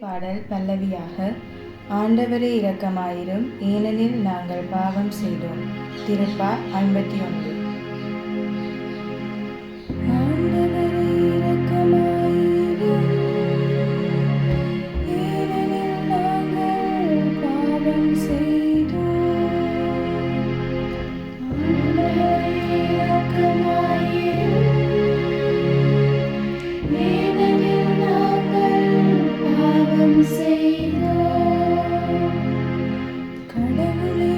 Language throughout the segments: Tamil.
பாடல் பல்லவியாக ஆண்டவரே இரக்கமாயிரும் ஏனெனில் நாங்கள் பாவம் செய்தோம். திருப்பா ஐம்பத்தி ஒன்று. Lonely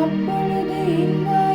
அப்பொழுது இன்பம்